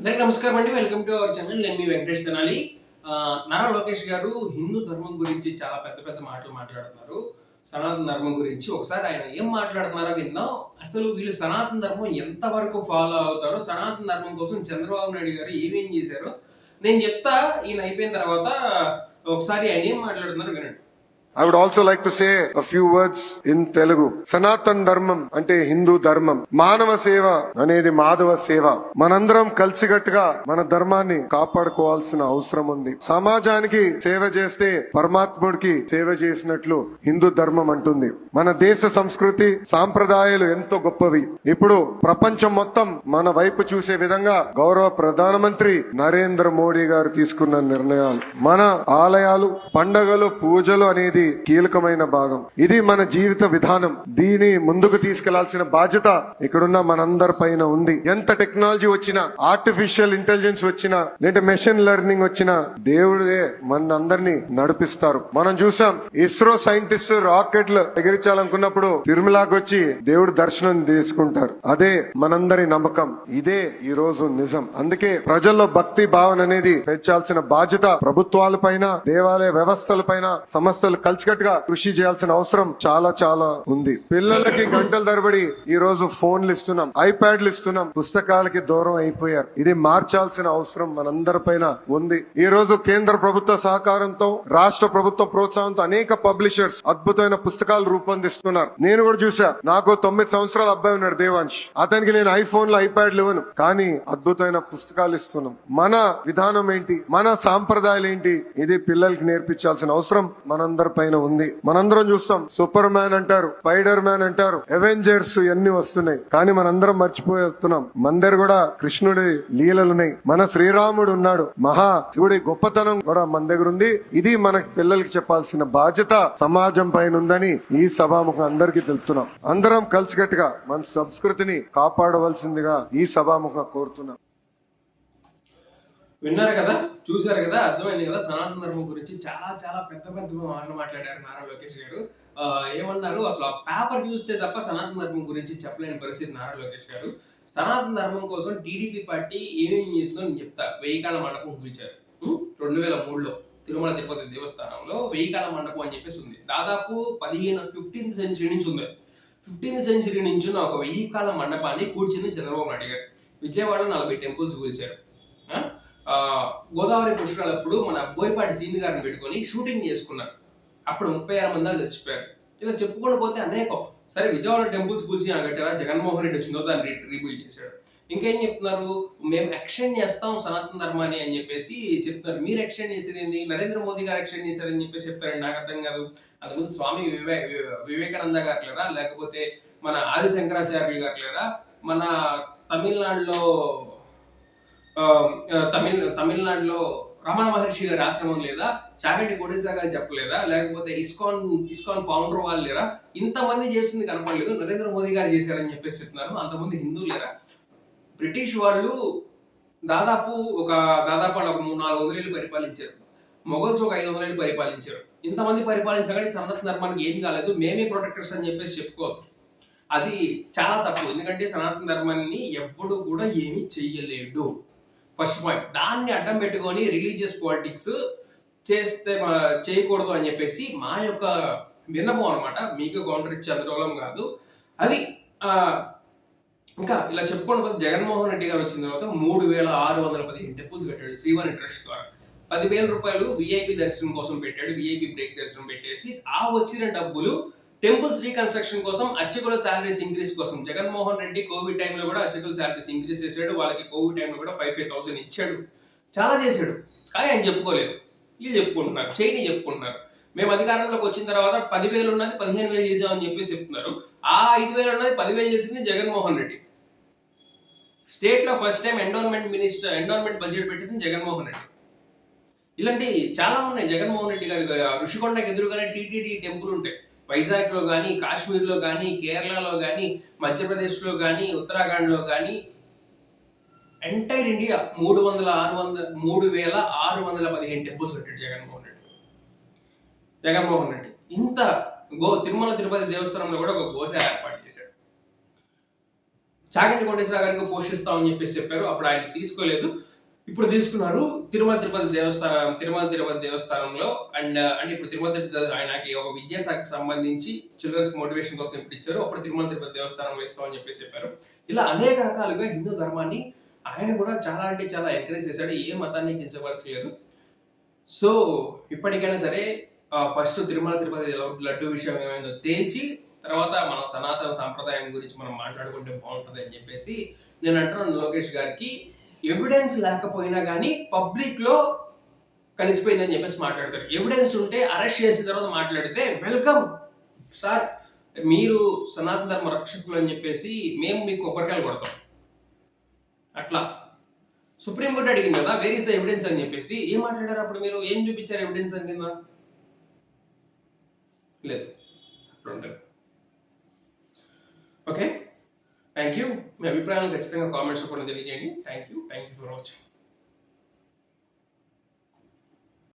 అందరికీ నమస్కారం అండి. వెల్కమ్ టు అవర్ ఛానల్ నేను మీ వెంకటేష్ తెనాలి. నారా లోకేష్ గారు హిందూ ధర్మం గురించి చాలా పెద్ద పెద్ద మాటలు మాట్లాడుతున్నారు. సనాతన ధర్మం గురించి ఒకసారి ఆయన ఏం మాట్లాడుతున్నారో విందాం. అసలు వీళ్ళు సనాతన ధర్మం ఎంతవరకు ఫాలో అవుతారో సనాతన ధర్మం కోసం చంద్రబాబు నాయుడు గారు ఏమేం చేశారో నేను చెప్తా. ఈయన అయిపోయిన తర్వాత ఒకసారి ఆయన ఏం మాట్లాడుతున్నారో వినండి. I would also like to say a few words in Sanatan Dharma అంటే హిందూ ధర్మం మానవ సేవ అనేది మాధవ సేవ మనందరం కలిసికట్టుగా మన ధర్మాన్ని కాపాడుకోవాల్సిన అవసరం ఉంది సమాజానికి సేవ చేస్తే పరమాత్ముడికి సేవ చేసినట్లు హిందూ ధర్మం అంటుంది మన దేశ సంస్కృతి సాంప్రదాయాలు ఎంతో గొప్పవి ఇప్పుడు ప్రపంచం మొత్తం మన వైపు చూసే విధంగా గౌరవ ప్రధానమంత్రి నరేంద్ర మోడీ గారు తీసుకున్న నిర్ణయాలు మన ఆలయాలు పండగలు పూజలు అనేది కీలకమైన భాగం. ఇది మన జీవిత విధానం. దీని ముందుకు తీసుకెళ్ళాల్సిన బాధ్యత ఇక్కడున్న మనందరి పైన ఉంది. ఎంత టెక్నాలజీ వచ్చినా ఆర్టిఫిషియల్ ఇంటెలిజెన్స్ వచ్చినా లేదా మెషిన్ లెర్నింగ్ వచ్చినా దేవుడే మన అందరినీ నడిపిస్తారు. మనం చూసాం ఇస్రో సైంటిస్ట్ రాకెట్లు ఎగిరించాలనుకున్నప్పుడు తిరుమలాకి వచ్చి దేవుడు దర్శనం తీసుకుంటారు. అదే మనందరి నమ్మకం. ఇదే ఈ రోజు నిజం. అందుకే ప్రజల్లో భక్తి భావన అనేది పెంచాల్సిన బాధ్యత ప్రభుత్వాల పైన దేవాలయ వ్యవస్థల పైన సంస్థలు కలిసికట్టుగా కృషి చేయాల్సిన అవసరం చాలా చాలా ఉంది. పిల్లలకి గంటల తరబడి ఈ రోజు ఫోన్లు ఇస్తున్నాం ఐప్యాడ్లు ఇస్తున్నాం పుస్తకాలకి దూరం అయిపోయారు. ఇది మార్చాల్సిన అవసరం మనందరి పైన ఉంది. ఈ రోజు కేంద్ర ప్రభుత్వ సహకారంతో రాష్ట్ర ప్రభుత్వ ప్రోత్సాహంతో అనేక పబ్లిషర్స్ అద్భుతమైన పుస్తకాలు రూపొందిస్తున్నారు. నేను కూడా చూసా నాకు తొమ్మిది సంవత్సరాల అబ్బాయి ఉన్నాడు దేవాంశ్ అతనికి నేను ఐఫోన్లో ఐప్యాడ్లు ఇవ్వను కానీ అద్భుతమైన పుస్తకాలు ఇస్తున్నాం. మన విధానం ఏంటి? మన సాంప్రదాయాలు ఏంటి? ఇది పిల్లలకి నేర్పించాల్సిన అవసరం మనందరి పైన ఉంది. మనందరం చూస్తాం. సూపర్ మ్యాన్ అంటారు స్పైడర్ మ్యాన్ అంటారు అవెంజర్స్ ఇవన్నీ వస్తున్నాయి. కానీ మనందరం మర్చిపోతున్నాం మందరు కూడా కృష్ణుడి లీలలున్నాయి. మన శ్రీరాముడు ఉన్నాడు. మహా శివుడి గొప్పతనం కూడా మన దగ్గర ఉంది. ఇది మన పిల్లలకి చెప్పాల్సిన బాధ్యత సమాజం పైన ఉందని ఈ సభాముఖం అందరికీ తెలుపుతున్నాం. అందరం కలిసికట్టుగా మన సంస్కృతిని కాపాడవలసిందిగా ఈ సభాముఖం కోరుతున్నాం. విన్నారు కదా? చూశారు కదా? అర్థమైంది కదా? సనాతన ధర్మం గురించి చాలా చాలా పెద్ద పెద్ద మాటలు మాట్లాడారు నారా లోకేష్ గారు. ఏమన్నారు? అసలు ఆ పేపర్ చూస్తే తప్ప సనాతన ధర్మం గురించి చెప్పలేని పరిస్థితి నారా లోకేష్ గారు. సనాతన ధర్మం కోసం టీడీపీ పార్టీ ఏమేం చేస్తుందో నేను చెప్తా. వెయ్యి కాల మండపం కూల్చారు. రెండు వేల మూడులో తిరుమల తిరుపతి దేవస్థానంలో వెయ్యి కాల మండపం అని చెప్పేసి ఉంది. దాదాపు పదిహేను ఫిఫ్టీన్త్ సెంచరీ నుంచి ఉంది. ఫిఫ్టీన్త్ సెంచరీ నుంచి ఒక వెయ్యి కాల మండపాన్ని కూర్చింది చంద్రబాబు నాయుడు గారు. విజయవాడలో నలభై టెంపుల్స్ కూల్చారు. గోదావరి పుష్కరాలప్పుడు మన బోయపాటి సీని గారిని పెట్టుకొని షూటింగ్ చేసుకున్నారు. అప్పుడు ముప్పై ఆరు మంది చచ్చిపోయారు. ఇలా చెప్పుకుండా పోతే అనేకం. సరే విజయవాడ టెంపుల్స్ కూల్చి కట్టారా? జగన్మోహన్ రెడ్డి వచ్చిందో దాన్ని రీబిల్డ్ చేశాడు. ఇంకేం చెప్తున్నారు? మేము ఎక్స్టెండ్ చేస్తాం సనాతన ధర్మాన్ని అని చెప్పేసి చెప్తున్నారు. మీరు ఎక్స్టెండ్ చేసేది ఏంది? నరేంద్ర మోదీ గారు ఎక్స్టెండ్ చేశారని చెప్పేసి చెప్తారండి నాకు అర్థం కాదు. అంతకుముందు స్వామి వివే వివేకానంద గారు లేరా? లేకపోతే మన ఆది శంకరాచార్యులు గారు లేరా? మన తమిళనాడులో తమిళ తమిళనాడులో రమణ మహర్షి గారి ఆశ్రమం లేదా? చాగంటి కోటేశ్వర గారు చెప్పలేదా? లేకపోతే ఇస్కాన్ ఇస్కాన్ ఫౌండర్ వాళ్ళు లేరా? ఇంతమంది చేసింది కనపడలేదు. నరేంద్ర మోదీ గారు చేశారని చెప్పేసి చెప్తున్నారు. అంతమంది హిందూ లేరా? బ్రిటిష్ వాళ్ళు దాదాపు ఒక దాదాపు వాళ్ళు ఒక మూడు నాలుగు వందల పరిపాలించారు. మొఘల్స్ ఒక ఐదు వందల పరిపాలించారు. ఇంతమంది పరిపాలించారు కానీ సనాతన ధర్మానికి ఏం కాలేదు. మేమే ప్రొటెక్టర్స్ అని చెప్పేసి చెప్పుకోవద్దు. అది చాలా తప్పు. ఎందుకంటే సనాతన ధర్మాన్ని ఎవ్వడు కూడా ఏమీ చెయ్యలేడు. First point. దాన్ని అడ్డం పెట్టుకొని రిలీజియస్ పాలిటిక్స్ చేస్తే మా- చేయకూడదు అని చెప్పేసి మా యొక్క విన్నపం అనమాట మీకు కౌంటర్ ఇచ్చే కాదు. అది ఇంకా ఇలా చెప్పుకోవడం పోతే జగన్మోహన్ రెడ్డి గారు వచ్చిన తర్వాత మూడు వేల ఆరు వందల పదిహేను టెంపుల్స్ కట్టాడు శ్రీవాణి ట్రస్ట్ ద్వారా. పదివేల రూపాయలు విఐపి దర్శనం కోసం పెట్టాడు. విఐపి బ్రేక్ దర్శనం పెట్టేసి ఆ వచ్చిన డబ్బులు టెంపుల్స్ రీకన్స్ట్రక్షన్ కోసం అర్చకుల శాలరీస్ ఇంక్రీస్ కోసం. జగన్మోహన్ రెడ్డి కోవిడ్ టైంలో కూడా అర్చకుల శాలరీస్ ఇంక్రీస్ చేశాడు. వాళ్ళకి కోవిడ్ టైంలో కూడా ఫైవ్ ఫైవ్ థౌసండ్ ఇచ్చాడు. చాలా చేశాడు. కానీ ఆయన చెప్పుకోలేదు. వీళ్ళు చెప్పుకుంటున్నారు. చేయని చెప్పుకుంటున్నారు. మేము అధికారంలోకి వచ్చిన తర్వాత పదివేలు ఉన్నది పదిహేను వేలు చేసామని చెప్పేసి చెప్తున్నారు. ఆ ఐదు వేలు ఉన్నది పదివేలు చేసింది జగన్మోహన్ రెడ్డి. స్టేట్లో first time endowment minister endowment budget పెట్టింది జగన్మోహన్ రెడ్డి. ఇలాంటి చాలా ఉన్నాయి. జగన్మోహన్ రెడ్డి గారి ఋషికొండకి ఎదురుగానే టీటీడీ టెంపుల్ ఉంటాయి. వైజాగ్లో కానీ కాశ్మీర్లో కానీ కేరళలో కానీ మధ్యప్రదేశ్లో కానీ ఉత్తరాఖండ్లో కానీ ఎంటైర్ ఇండియా మూడు వందల ఆరు వందల మూడు వేల ఆరు వందల పదిహేను టెంపుల్స్ కట్టాడు జగన్మోహన్ రెడ్డి. జగన్మోహన్ రెడ్డి. ఇంత గో తిరుమల తిరుపతి దేవస్థానంలో కూడా ఒక గోశాల ఏర్పాటు చేశారు చాగంటి కోటేశ్వర గారికి పోషిస్తామని చెప్పేసి చెప్పారు. అప్పుడు ఆయన తీసుకోలేదు. ఇప్పుడు తీసుకున్నారు తిరుమల తిరుపతి దేవస్థానం తిరుమల తిరుపతి దేవస్థానంలో అండ్ అంటే ఇప్పుడు తిరుమల తిరుపతి ఆయనకి ఒక విద్యాశాఖకి సంబంధించి చిల్డ్రన్స్ మోటివేషన్ కోసం ఇప్పుడు ఇచ్చారు. అప్పుడు తిరుమల తిరుపతి దేవస్థానం ఇస్తామని చెప్పేసి చెప్పారు. ఇలా అనేక రకాలుగా హిందూ ధర్మాన్ని ఆయన కూడా చాలా అంటే చాలా ఎంకరేజ్ చేశాడు. ఏ మతాన్ని కించపరచలేదు సో ఇప్పటికైనా సరే ఫస్ట్ తిరుమల తిరుపతి లడ్డు విషయం ఏమైందో తేల్చి తర్వాత మన సనాతన సాంప్రదాయం గురించి మనం మాట్లాడుకుంటే బాగుంటుంది అని చెప్పేసి నేను అంటున్నాను లోకేష్ గారికి. ఎవిడెన్స్ లేకపోయినా కానీ పబ్లిక్లో కలిసిపోయిందని చెప్పేసి మాట్లాడతారు. ఎవిడెన్స్ ఉంటే అరెస్ట్ చేసిన తర్వాత మాట్లాడితే వెల్కమ్ సార్ మీరు సనాతన ధర్మ రక్షకులు అని చెప్పేసి మేము మీకు కొబ్బరికాయలు కొడతాం. అట్లా. సుప్రీంకోర్టు అడిగింది కదా వేర్ ఇస్ ద ఎవిడెన్స్ అని చెప్పేసి. ఏం మాట్లాడారు అప్పుడు మీరు? ఏం చూపించారు ఎవిడెన్స్ అని కింద? లేదు. అట్లా ఉంటారు థ్యాంక్ యూ మీ అభిప్రాయాలను ఖచ్చితంగా కామెంట్స్ కూడా తెలియజేయండి. Thank you thank you for watching.